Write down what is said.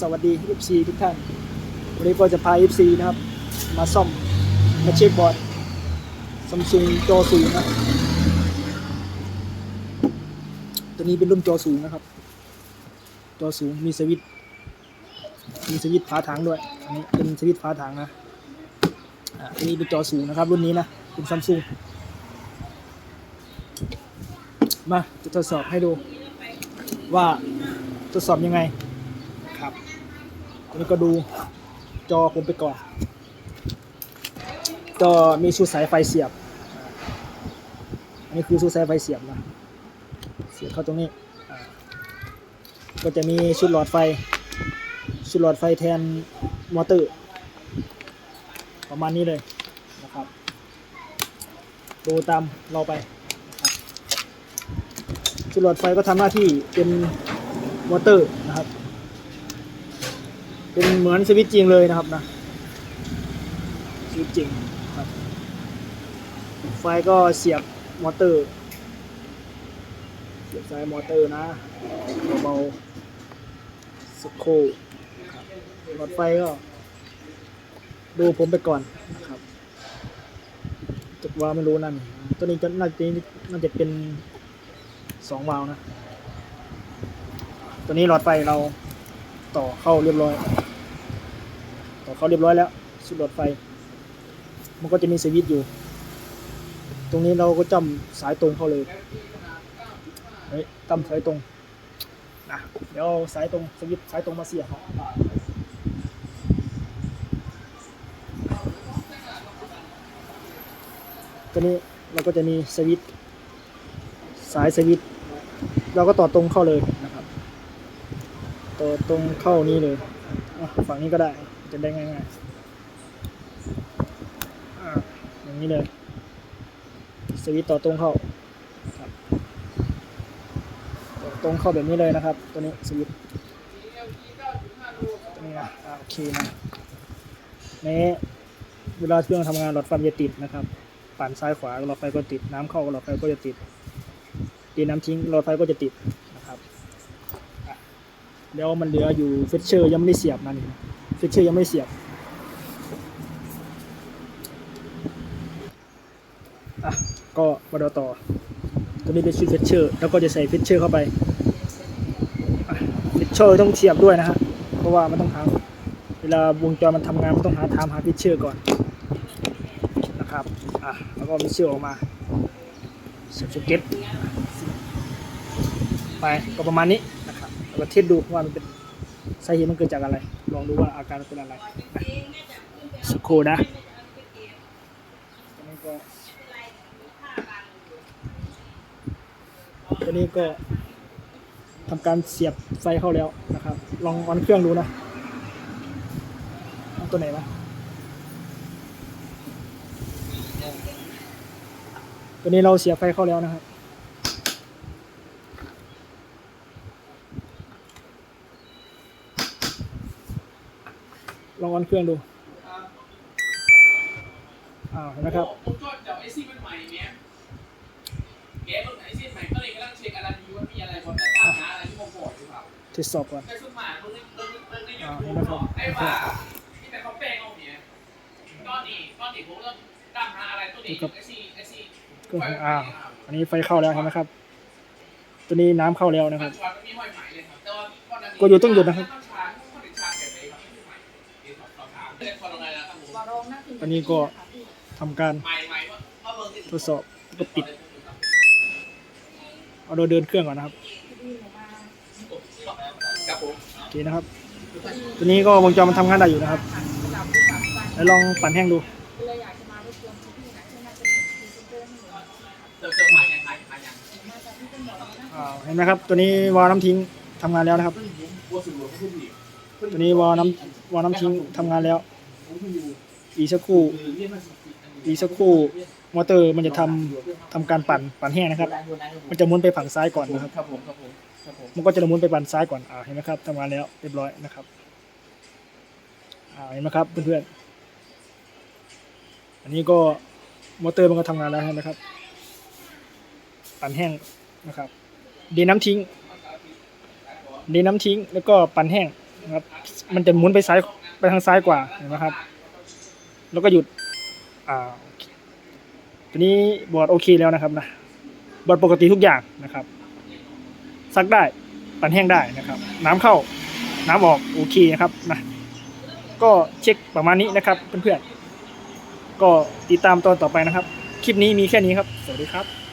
สวัสดี FC ทุกท่าน วันนี้ก็จะพา FC นะครับ มาซ่อม มาเช็คบอร์ดซัมซุงจอสูงนะตัวนี้เป็นรุ่นจอสูงนะครับ จอสูงมีสวิตมีสวิตช์ฝาถังด้วย อันนี้เป็นสวิตช์ฝาถังนะอ่าอันนี้เป็นจอสูงนะครับ รุ่นนี้นะเป็นซัมซุงมาจะทดสอบให้ดูว่าทดสอบยังไง อันนี้ก็ดูจอผมไปก่อน จอมีชุดสายไฟเสียบ อันนี้คือชุดสายไฟเสียบนะ เสียบเข้าตรงนี้ ก็จะมีชุดหลอดไฟ ชุดหลอดไฟแทนมอเตอร์ ประมาณนี้เลยนะครับ ดูตามเราไป ชุดหลอดไฟก็ทำหน้าที่เป็นมอเตอร์ เป็นเหมือนสวิตจริงเลยนะครับนะสวิตจริงครับไฟก็เสียบมอเตอร์ เสียบสายมอเตอร์นะเบาๆสักครู่ครับหลอดไฟก็ดูผมไปก่อนนะครับจากวาลไม่รู้นั่น ตัวนี้จะน่าจะน่าจะเป็นสองวาล์วนะ ตัวนี้หลอดไฟเราต่อเข้าเรียบร้อย เขาเรียบร้อยแล้ว สุดหลอดไฟ มันก็จะมีสวิตช์อยู่ ตรงนี้เราก็จำสายตรงเข้าเลยเฮ้ยจำสายตรงนะเดี๋ยวสายตรงสวิตช์สายตรงมาเสียบตัวนี้เราก็จะมีสวิตช์สายสวิตช์เราก็ต่อตรงเข้าเลยนะครับ ต่อตรงเข้านี้เลยฝั่งนี้ก็ได้ จะได้ง่ายๆอะอย่างนี้เลย สวิตต่อตรงเข้าครับตตรงเข้าแบบนี้เลยนะครับ ตัวนี้สวิตตัวนี้นะอะโอเคนะนี้เวลาเครื่องทำงานหลอดไฟจะติดนะครับปั่นซ้ายขวาหลอดไฟก็ติด น้ำเข้าหลอดไฟก็จะติดตีน้ำทิ้งหลอดไฟก็จะติดนะครับอะเดี๋ยวมันเหลืออยู่เฟชเชอร์ยังไม่ได้เสียบมัน เฟชเชอร์ยังไม่เสียบอะก็มาดูต่อ ตัวนี้เป็นชุดเฟชเชอร์ แล้วก็จะใส่เฟชเชอร์เข้าไปเฟชเชอร์ต้องเสียบด้วยนะฮะ เพราะว่ามันต้องหา เวลาวงจรมันทำงานมันต้องหาทามหาเฟชเชอร์ก่อนนะครับ อะ แล้วก็มีเชือกออกมาเสียบสเก็ตไปก็ประมาณนี้นะครับแล้วก็เทสดูว่ามันเป็นสาเหตุมันเกิดจากอะไร ลองดูว่าอาการเป็นอะไรสักครู่นะตัวนี้ก็ตัวนี้ก็ทำการเสียบไฟเข้าแล้วนะครับ ลองออนเครื่องดูนะตัวไหนวะตัวนี้เราเสียบไฟเข้าแล้วนะครับ ลองออน เครื่องดูอ้าวเห็นไหมครับผมชอบจับไอซี่มันใหม่เนี้ยแกะรถไอซี่ใหม่ก็เลยกำลังเช็คอะไรอยู่ว่ามีอะไรบอลแต่ตามหาอะไรที่ผมบอกหรือเปล่าทดสอบก่อนแต่สุดหมามึงมึงมึงในยูอ่าทูเห็บนไหมครับไอ้ว่าที่แต่เขาแป้งเอาเนี้ยตอนนี้ตอนนี้ผมก็ตามหาอะไรตัวนี้ไอซี่ไอซี่เครื่องของอ้าวอันนี้ไฟเข้าแล้วเห็นไหมครับ ตัวนี้น้ำเข้าแล้วนะครับปัจจุบันมันมีห้อยไหมเลยครับแต่ว่าวันนั้นก็อยู่ต้องหยุดนะครับ อะไรนะครับผมตอนนี้ก็ทำการใหม่ใหม่ว่ารทดสอบแล้วก็ปิด เอาโดยเดินเครื่องก่อนนะครับโอเคนะครับ ตัวนี้ก็วงจรมันทำงานได้อยู่นะครับแล้วลองปั่นแห้งดูเห็นไหมครับ ตัวนี้วาล์น้ำทิ้งทำงานแล้วนะครับ ตัวนี้วาล์น้ำวาล์น้ำทิ้งทำงานแล้ว อีกสักครู่ อีกสักครู่มอเตอร์มันจะทำทำการปั่นปั่นแห้งนะครับ มันจะหมุนไปฝั่งซ้ายก่อนนะครับ ครับผมครับผมครับผมมันก็จะหมุนไปฝั่งซ้ายก่อน อ่าเห็นไหมครับทำงานแล้วเรียบร้อยนะครับ อ่าเห็นไหมครับเพื่อนๆ อันนี้ก็มอเตอร์มันก็ทำงานแล้วเห็นไหมครับ ปั่นแห้งนะครับดีน้ำทิ้งดีน้ำทิ้งแล้วก็ปั่นแห้งนะครับ มันจะหมุนไปซ้าย ไปทางซ้ายกว่าเห็นไหมครับ แล้วก็หยุดอ่าทีนี้บอร์ดโอเคแล้วนะครับนะบอร์ดปกติทุกอย่างนะครับ ซักได้ปั่นแห้งได้นะครับ น้ำเข้าน้ำออกโอเคนะครับนะก็เช็คประมาณนี้นะครับเพื่อนๆก็ติดตามตอนต่อไปนะครับ คลิปนี้มีแค่นี้ครับ สวัสดีครับ